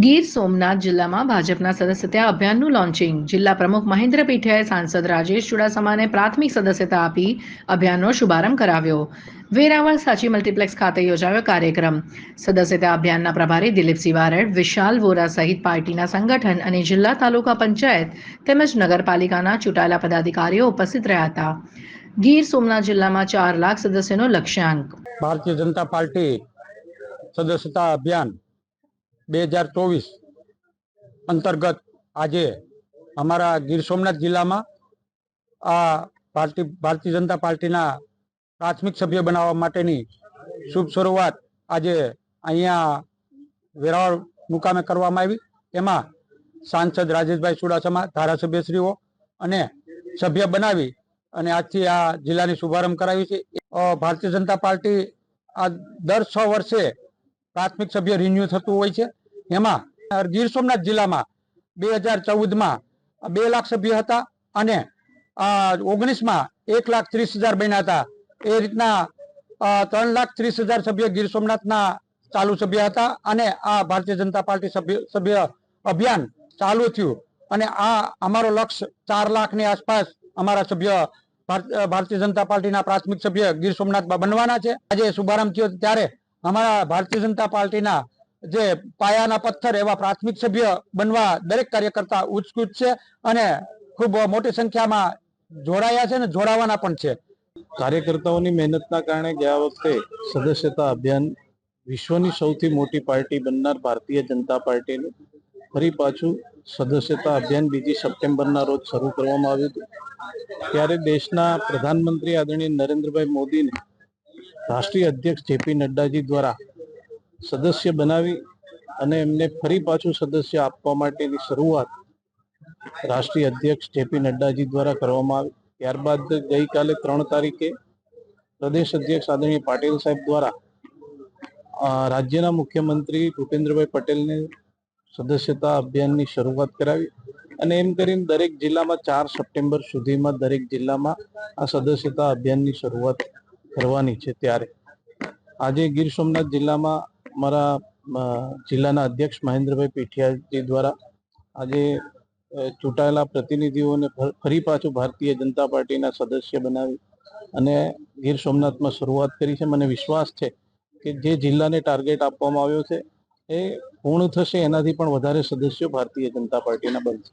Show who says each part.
Speaker 1: ગીર સોમનાથ જિલ્લામાં ભાજપના સદસ્યતા અભિયાનનું લોન્ચિંગ જિલ્લા પ્રમુખ મહેન્દ્ર પીઠિયાએ સાંસદ રાજેશ ચુડાસમાને પ્રાથમિક સદસ્યતા આપી અભિયાનનો શુભારંભ કરાવ્યો. વેરાવળ સાચી મલ્ટીપ્લેક્સ ખાતે યોજાયો કાર્યક્રમ. સદસ્યતા અભિયાનના પ્રભારી દિલીપસિંહ બારડ વિશાલ વોરા સહિત પાર્ટીના સંગઠન અને જિલ્લા તાલુકા પંચાયત તેમજ નગરપાલિકાના ચૂંટાયેલા પદાધિકારીઓ ઉપસ્થિત રહ્યા હતા. ગીર સોમનાથ જિલ્લામાં ચાર લાખ સદસ્યનો લક્ષ્યાંક.
Speaker 2: ભારતીય જનતા પાર્ટી સદસ્યતા અભિયાન બે હજાર ચોવીસ અંતર્ગત આજે અમારા ગીર સોમનાથ જિલ્લામાં આ પાર્ટી ભારતીય જનતા પાર્ટીના પ્રાથમિક સભ્ય બનાવવા માટેની શુભ શરૂઆત આજે અહીંયા વેરાવળ મુકામે કરવામાં આવી. એમાં સાંસદ રાજેશભાઈ ચુડાસમા, ધારાસભ્યશ્રીઓ અને સભ્ય બનાવી અને આજથી આ જિલ્લાની શુભારંભ કરાવી છે. ભારતીય જનતા પાર્ટી આ દર છ વર્ષે પ્રાથમિક સભ્ય રિન્યુ થતું હોય છે. એમાં ગીર સોમનાથ જિલ્લામાં બે હજાર ચૌદમાં બે લાખ સભ્ય હતા અને ઓગણીસમાં એક લાખ ત્રીસ હજાર બન્યા હતા. એ રીતના ત્રણ લાખ ત્રીસ હજાર સભ્ય ગીર સોમનાથના ચાલુ સભ્ય હતા અને આ ભારતીય જનતા પાર્ટી સભ્ય સભ્ય અભિયાન ચાલુ થયું. અને આ અમારો લક્ષ્ય ચાર લાખની આસપાસ અમારા સભ્ય ભાર- ભારતીય જનતા પાર્ટીના પ્રાથમિક સભ્ય ગીર સોમનાથમાં બનવાના છે. આજે શુભારંભ થયો ત્યારે અમારા ભારતીય જનતા પાર્ટીના જે પાયાના પથ્થર એવા પ્રાથમિક સભ્ય બનવા દરેક કાર્યકર્તા ઉત્સુક છે અને ખૂબ મોટી સંખ્યામાં જોડાયા છે અને જોડાવાના પણ છે.
Speaker 3: કાર્યકર્તાઓની મહેનતના કારણે ગયા વખતે સદસ્યતા અભિયાન વિશ્વની સૌથી મોટી પાર્ટી બનનાર ભારતીય જનતા પાર્ટીનું ફરી પાછું સદસ્યતા અભિયાન બીજી સપ્ટેમ્બરના રોજ શરૂ કરવામાં આવ્યું હતું. ત્યારે દેશના પ્રધાનમંત્રી આદરણીય નરેન્દ્રભાઈ મોદીને રાષ્ટ્રીય અધ્યક્ષ જેપી નડ્ડાજી દ્વારા સદસ્ય બનાવી અને એમને ફરી પાછું સદસ્ય આપવા માટેની શરૂઆત રાષ્ટ્રીય અધ્યક્ષ જેપી નડ્ડાજી દ્વારા કરવામાં આવી. ત્યારબાદ ગઈકાલે ત્રણ તારીખે પ્રદેશ અધ્યક્ષ આદરણીય પાટીલ સાહેબ દ્વારા રાજ્યના મુખ્યમંત્રી ભૂપેન્દ્રભાઈ પટેલને સદસ્યતા અભિયાનની શરૂઆત કરાવી અને એમ કરીને દરેક જિલ્લામાં ચાર સપ્ટેમ્બર સુધીમાં દરેક જિલ્લામાં આ સદસ્યતા અભિયાનની શરૂઆત કરવાની છે ત્યારે. આજે ગીર સોમનાથ જિલ્લામાં અમારા જિલ્લાના અધ્યક્ષ મહેન્દ્રભાઈ પીઠિયાજી દ્વારા આજે ચૂંટાયેલા પ્રતિનિધિઓને ફરી પાછું ભારતીય જનતા પાર્ટીના સદસ્ય બનાવી અને ગીર સોમનાથમાં શરૂઆત કરી છે. મને વિશ્વાસ છે કે જે જિલ્લાને ટાર્ગેટ આપવામાં આવ્યો છે એ પૂર્ણ થશે, એનાથી પણ વધારે સદસ્યો ભારતીય જનતા પાર્ટીના બનશે.